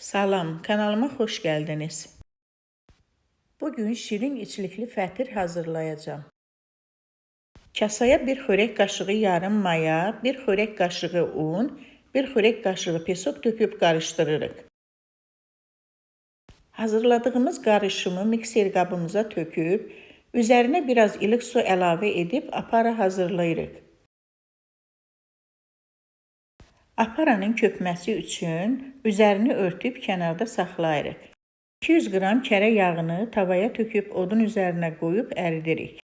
Salam, kanalıma xoş gəldiniz. Bugün şirin içlikli fətir hazırlayacağım. Kasaya bir xörək qaşığı yarım maya, bir xörək qaşığı un, bir xörək qaşığı pesok töküb qarışdırırıq. Hazırladığımız qarışımı mikser qabımıza töküb, üzərinə biraz ilıq su əlavə edib apara hazırlayırıq. Aparanın köpməsi üçün üzərini örtüb kənarda saxlayırıq. 200 qram kərə yağını tavaya töküb odun üzərinə qoyub əridirik.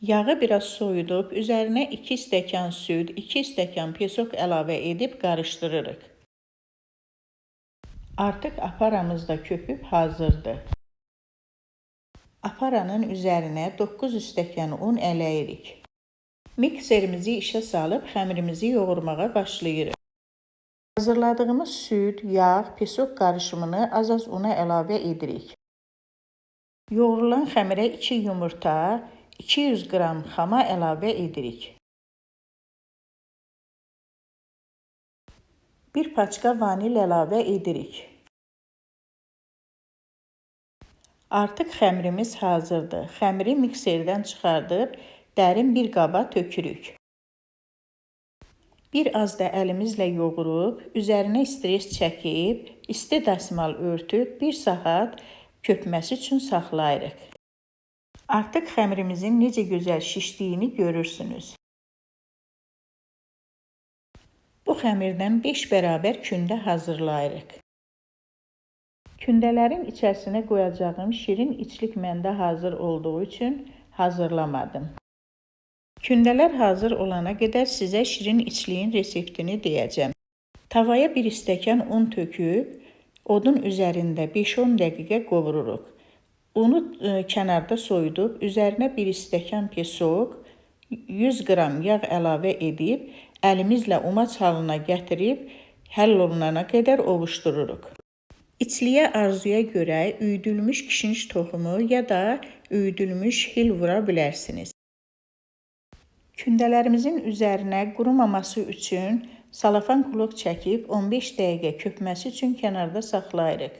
Yağı biraz soyudub, üzərinə 2 stəkan süd, 2 stəkan pesok əlavə edib qarışdırırıq. Artıq aparamız da köpüb hazırdır. Aparanın üzərinə 9 stəkan un ələyirik. Mikserimizi işə salıb xəmirimizi yoğurmağa başlayırıq. Hazırladığımız süd, yağ, pesok qarışımını az-az una əlavə edirik. Yoğurulan xəmirə 2 yumurta, 200 qram xama əlavə edirik. Bir paçka vanil əlavə edirik. Artıq xəmirimiz hazırdır. Xəmiri mikserdən çıxardıb dərin bir qaba tökürük. Bir az da əlimizlə yoğurub, üzərinə stress çəkib, isti dəsmal örtüb 1 saat köpməsi üçün saxlayırıq. Artıq xəmirimizin necə gözəl şişdiyini görürsünüz. Bu xəmirdən 5 bərabər kündə hazırlayırıq. Kündələrin içərisinə qoyacağım şirin içlik məndə hazır olduğu üçün hazırlamadım. Kündələr hazır olana qədər sizə şirin içliyin reseptini deyəcəm. Tavaya 1 stəkan un töküb, odun üzərində 5-10 dəqiqə qovururuq. Unu ə, kənarda soyudub, üzərinə 1 stəkan pesok, 100 qram yağ əlavə edib, əlimizlə umaç halına gətirib, həll olunana qədər ovuşdururuq. İçliyə arzuya görə üyüdülmüş kişniş toxumu ya da üyüdülmüş hil vura bilərsiniz. Kündələrimizin üzərinə qurumaması üçün salafan qulluq çəkib 15 dəqiqə köpməsi üçün kənarda saxlayırıq.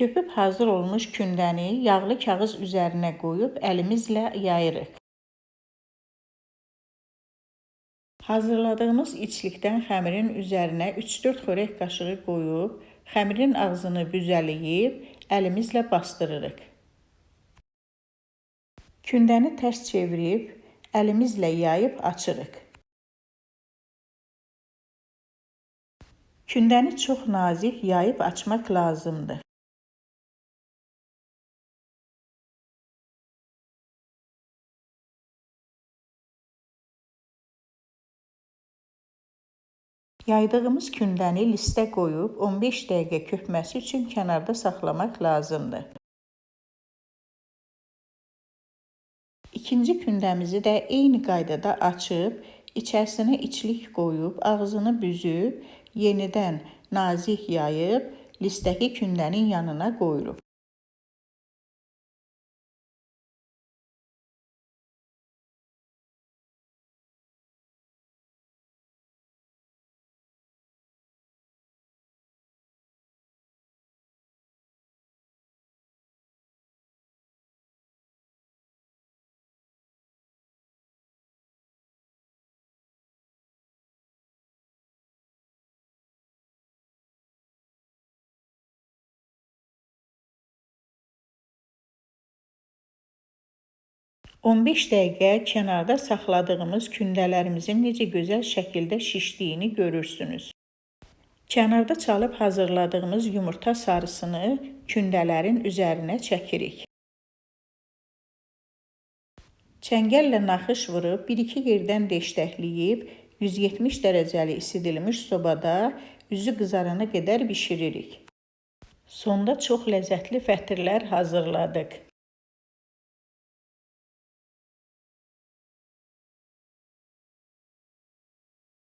Köpüb hazır olmuş kündəni yağlı kağız üzərinə qoyub əlimizlə yayırıq. Hazırladığımız içlikdən xəmirin üzərinə 3-4 xörək qaşığı qoyub, xəmirin ağzını büzələyib əlimizlə bastırırıq. Kündəni tərs çevirib əlimizlə yayıb açırıq. Kündəni çox nazik yayıb açmaq lazımdır. Yaydığımız kündəni listə qoyub 15 dəqiqə köpməsi üçün kənarda saxlamaq lazımdır. İkinci kündəmizi də eyni qaydada açıb, içərisinə içlik qoyub, ağzını büzüb, yenidən nazik yayıb, listəki kündənin yanına qoyuruq. 15 dəqiqə kənarda saxladığımız kündələrimizin necə gözəl şəkildə şişdiyini görürsünüz. Kənarda çalıb hazırladığımız yumurta sarısını kündələrin üzərinə çəkirik. Çəngəllə naxış vurub 1-2 yerdən deşləkləyib 170 dərəcəli isidilmiş sobada üzü qızarana qədər bişiririk. Sonda çox ləzzətli fətirlər hazırladıq.